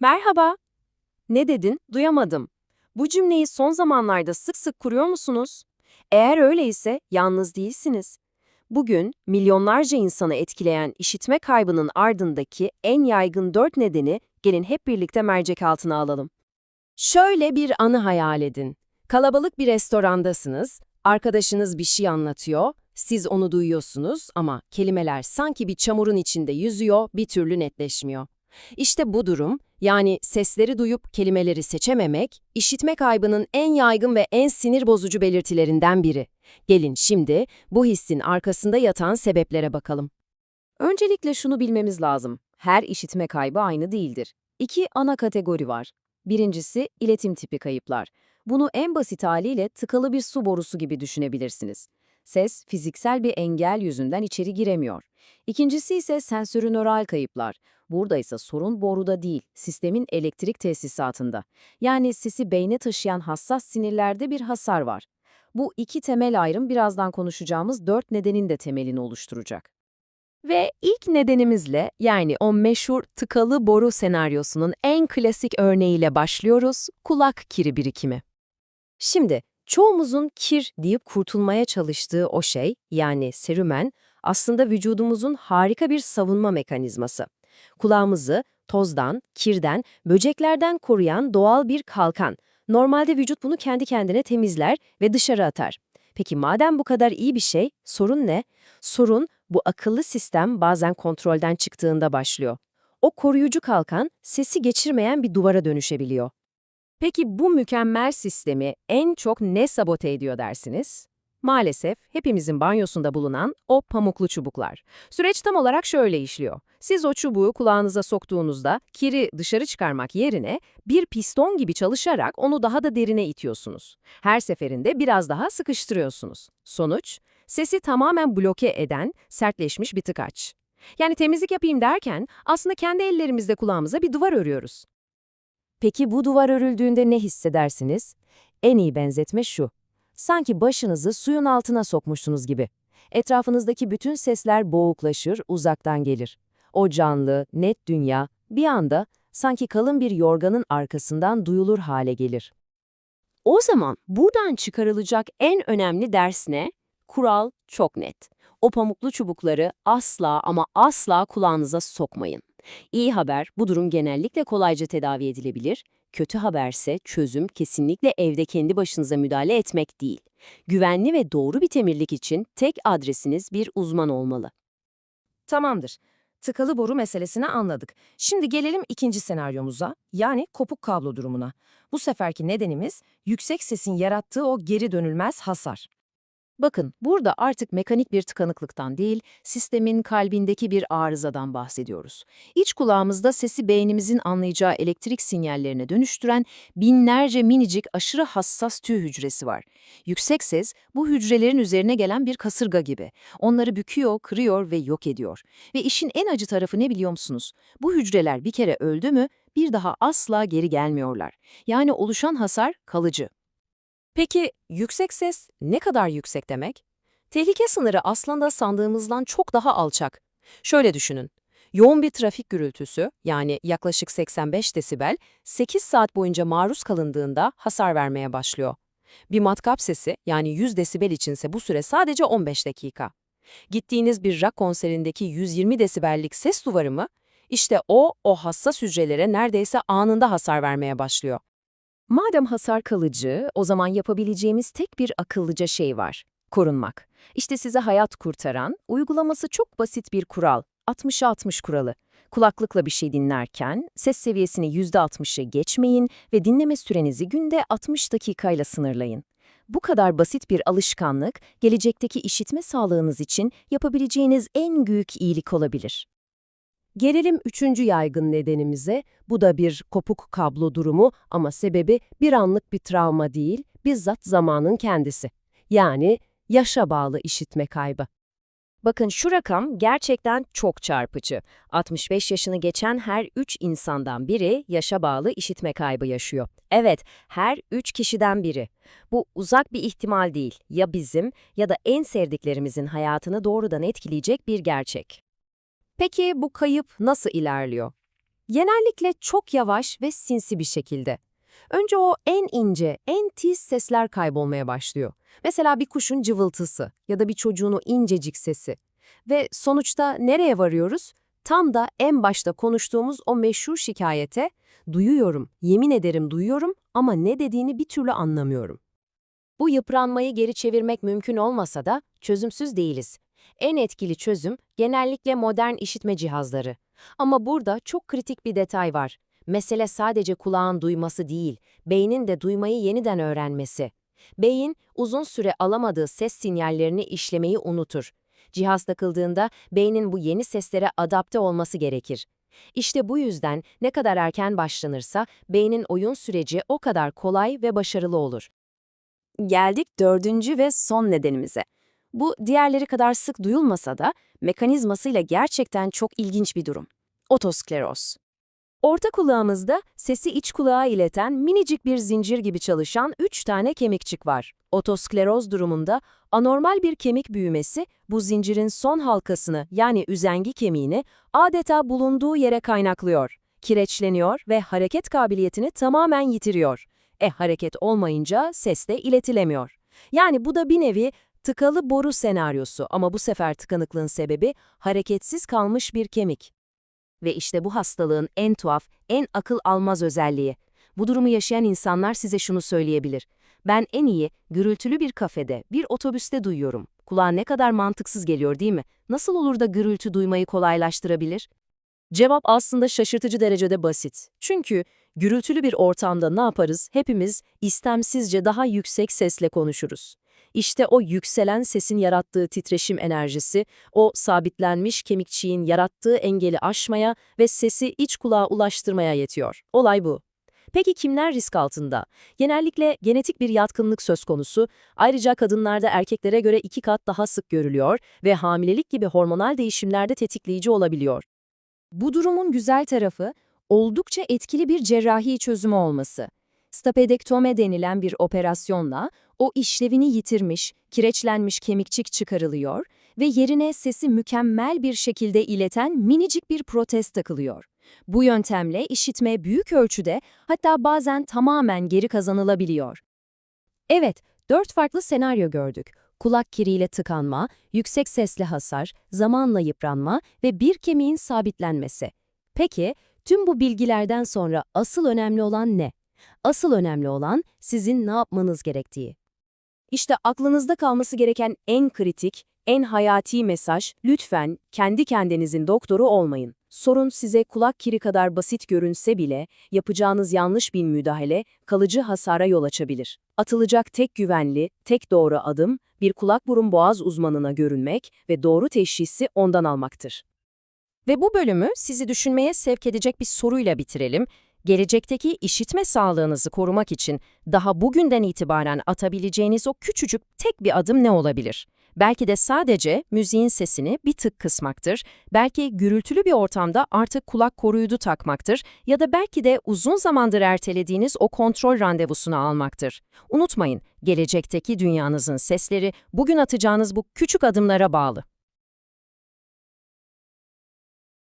Merhaba. Ne dedin? Duyamadım. Bu cümleyi son zamanlarda sık sık kuruyor musunuz? Eğer öyleyse yalnız değilsiniz. Bugün milyonlarca insanı etkileyen işitme kaybının ardındaki en yaygın dört nedeni gelin hep birlikte mercek altına alalım. Şöyle bir anı hayal edin. Kalabalık bir restorandasınız, arkadaşınız bir şey anlatıyor, siz onu duyuyorsunuz ama kelimeler sanki bir çamurun içinde yüzüyor, bir türlü netleşmiyor. İşte bu durum, yani sesleri duyup kelimeleri seçememek, işitme kaybının en yaygın ve en sinir bozucu belirtilerinden biri. Gelin şimdi bu hissin arkasında yatan sebeplere bakalım. Öncelikle şunu bilmemiz lazım. Her işitme kaybı aynı değildir. İki ana kategori var. Birincisi iletim tipi kayıplar. Bunu en basit haliyle tıkalı bir su borusu gibi düşünebilirsiniz. Ses fiziksel bir engel yüzünden içeri giremiyor. İkincisi ise sensörünöral kayıplar. Burada ise sorun boruda değil, sistemin elektrik tesisatında. Yani sesi beyne taşıyan hassas sinirlerde bir hasar var. Bu iki temel ayrım birazdan konuşacağımız dört nedenin de temelini oluşturacak. Ve ilk nedenimizle yani o meşhur tıkalı boru senaryosunun en klasik örneğiyle başlıyoruz, kulak kiri birikimi. Şimdi çoğumuzun kir deyip kurtulmaya çalıştığı o şey yani serümen aslında vücudumuzun harika bir savunma mekanizması. Kulağımızı tozdan, kirden, böceklerden koruyan doğal bir kalkan. Normalde vücut bunu kendi kendine temizler ve dışarı atar. Peki madem bu kadar iyi bir şey, sorun ne? Sorun bu akıllı sistem bazen kontrolden çıktığında başlıyor. O koruyucu kalkan sesi geçirmeyen bir duvara dönüşebiliyor. Peki bu mükemmel sistemi en çok ne sabote ediyor dersiniz? Maalesef hepimizin banyosunda bulunan o pamuklu çubuklar. Süreç tam olarak şöyle işliyor. Siz o çubuğu kulağınıza soktuğunuzda kiri dışarı çıkarmak yerine bir piston gibi çalışarak onu daha da derine itiyorsunuz. Her seferinde biraz daha sıkıştırıyorsunuz. Sonuç, sesi tamamen bloke eden sertleşmiş bir tıkaç. Yani temizlik yapayım derken aslında kendi ellerimizle kulağımıza bir duvar örüyoruz. Peki bu duvar örüldüğünde ne hissedersiniz? En iyi benzetme şu. Sanki başınızı suyun altına sokmuşsunuz gibi. Etrafınızdaki bütün sesler boğuklaşır, uzaktan gelir. O canlı, net dünya bir anda sanki kalın bir yorganın arkasından duyulur hale gelir. O zaman buradan çıkarılacak en önemli ders ne? Kural çok net. O pamuklu çubukları asla ama asla kulağınıza sokmayın. İyi haber, bu durum genellikle kolayca tedavi edilebilir. Kötü haberse çözüm kesinlikle evde kendi başınıza müdahale etmek değil. Güvenli ve doğru bir temirlik için tek adresiniz bir uzman olmalı. Tamamdır. Tıkalı boru meselesini anladık. Şimdi gelelim ikinci senaryomuza, yani kopuk kablo durumuna. Bu seferki nedenimiz yüksek sesin yarattığı o geri dönülmez hasar. Bakın, burada artık mekanik bir tıkanıklıktan değil, sistemin kalbindeki bir arızadan bahsediyoruz. İç kulağımızda sesi beynimizin anlayacağı elektrik sinyallerine dönüştüren binlerce minicik aşırı hassas tüy hücresi var. Yüksek ses, bu hücrelerin üzerine gelen bir kasırga gibi. Onları büküyor, kırıyor ve yok ediyor. Ve işin en acı tarafı ne biliyor musunuz? Bu hücreler bir kere öldü mü, bir daha asla geri gelmiyorlar. Yani oluşan hasar kalıcı. Peki yüksek ses ne kadar yüksek demek? Tehlike sınırı aslında sandığımızdan çok daha alçak. Şöyle düşünün. Yoğun bir trafik gürültüsü, yani yaklaşık 85 desibel, 8 saat boyunca maruz kalındığında hasar vermeye başlıyor. Bir matkap sesi, yani 100 desibel içinse bu süre sadece 15 dakika. Gittiğiniz bir rock konserindeki 120 desibellik ses duvarı mı? İşte o, o hassas hücrelere neredeyse anında hasar vermeye başlıyor. Madem hasar kalıcı, o zaman yapabileceğimiz tek bir akıllıca şey var. Korunmak. İşte size hayat kurtaran, uygulaması çok basit bir kural. 60'a 60 kuralı. Kulaklıkla bir şey dinlerken ses seviyesini %60'ı geçmeyin ve dinleme sürenizi günde 60 dakikayla sınırlayın. Bu kadar basit bir alışkanlık, gelecekteki işitme sağlığınız için yapabileceğiniz en büyük iyilik olabilir. Gelelim üçüncü yaygın nedenimize. Bu da bir kopuk kablo durumu ama sebebi bir anlık bir travma değil, bizzat zamanın kendisi. Yani yaşa bağlı işitme kaybı. Bakın şu rakam gerçekten çok çarpıcı. 65 yaşını geçen her 3 insandan biri yaşa bağlı işitme kaybı yaşıyor. Evet, her 3 kişiden biri. Bu uzak bir ihtimal değil. Ya bizim ya da en sevdiklerimizin hayatını doğrudan etkileyecek bir gerçek. Peki bu kayıp nasıl ilerliyor? Genellikle çok yavaş ve sinsi bir şekilde. Önce o en ince, en tiz sesler kaybolmaya başlıyor. Mesela bir kuşun cıvıltısı ya da bir çocuğun o incecik sesi. Ve sonuçta nereye varıyoruz? Tam da en başta konuştuğumuz o meşhur şikayete, duyuyorum, yemin ederim duyuyorum ama ne dediğini bir türlü anlamıyorum. Bu yıpranmayı geri çevirmek mümkün olmasa da çözümsüz değiliz. En etkili çözüm genellikle modern işitme cihazları. Ama burada çok kritik bir detay var. Mesele sadece kulağın duyması değil, beynin de duymayı yeniden öğrenmesi. Beyin, uzun süre alamadığı ses sinyallerini işlemeyi unutur. Cihaz takıldığında beynin bu yeni seslere adapte olması gerekir. İşte bu yüzden ne kadar erken başlanırsa beynin oyun süreci o kadar kolay ve başarılı olur. Geldik dördüncü ve son nedenimize. Bu diğerleri kadar sık duyulmasa da mekanizmasıyla gerçekten çok ilginç bir durum. Otoskleroz. Orta kulağımızda sesi iç kulağa ileten minicik bir zincir gibi çalışan 3 tane kemikçik var. Otoskleroz durumunda anormal bir kemik büyümesi bu zincirin son halkasını yani üzengi kemiğini adeta bulunduğu yere kaynaklıyor. Kireçleniyor ve hareket kabiliyetini tamamen yitiriyor. E hareket olmayınca ses de iletilemiyor. Yani bu da bir nevi tıkalı boru senaryosu ama bu sefer tıkanıklığın sebebi hareketsiz kalmış bir kemik. Ve işte bu hastalığın en tuhaf, en akıl almaz özelliği. Bu durumu yaşayan insanlar size şunu söyleyebilir. Ben en iyi gürültülü bir kafede, bir otobüste duyuyorum. Kulağa ne kadar mantıksız geliyor değil mi? Nasıl olur da gürültü duymayı kolaylaştırabilir? Cevap aslında şaşırtıcı derecede basit. Çünkü gürültülü bir ortamda ne yaparız? Hepimiz istemsizce daha yüksek sesle konuşuruz. İşte o yükselen sesin yarattığı titreşim enerjisi, o sabitlenmiş kemikçiğin yarattığı engeli aşmaya ve sesi iç kulağa ulaştırmaya yetiyor. Olay bu. Peki kimler risk altında? Genellikle genetik bir yatkınlık söz konusu, ayrıca kadınlarda erkeklere göre iki kat daha sık görülüyor ve hamilelik gibi hormonal değişimlerde tetikleyici olabiliyor. Bu durumun güzel tarafı, oldukça etkili bir cerrahi çözümü olması. Stapedektome denilen bir operasyonla o işlevini yitirmiş, kireçlenmiş kemikçik çıkarılıyor ve yerine sesi mükemmel bir şekilde ileten minicik bir protez takılıyor. Bu yöntemle işitme büyük ölçüde hatta bazen tamamen geri kazanılabiliyor. Evet, dört farklı senaryo gördük. Kulak kiriyle tıkanma, yüksek sesli hasar, zamanla yıpranma ve bir kemiğin sabitlenmesi. Peki, tüm bu bilgilerden sonra asıl önemli olan ne? Asıl önemli olan sizin ne yapmanız gerektiği. İşte aklınızda kalması gereken en kritik, en hayati mesaj, lütfen kendi kendinizin doktoru olmayın. Sorun size kulak kiri kadar basit görünse bile, yapacağınız yanlış bir müdahale kalıcı hasara yol açabilir. Atılacak tek güvenli, tek doğru adım, bir kulak burun boğaz uzmanına görünmek ve doğru teşhisi ondan almaktır. Ve bu bölümü sizi düşünmeye sevk edecek bir soruyla bitirelim. Gelecekteki işitme sağlığınızı korumak için daha bugünden itibaren atabileceğiniz o küçücük tek bir adım ne olabilir? Belki de sadece müziğin sesini bir tık kısmaktır, belki gürültülü bir ortamda artık kulak koruyucu takmaktır ya da belki de uzun zamandır ertelediğiniz o kontrol randevusunu almaktır. Unutmayın, gelecekteki dünyanızın sesleri bugün atacağınız bu küçük adımlara bağlı.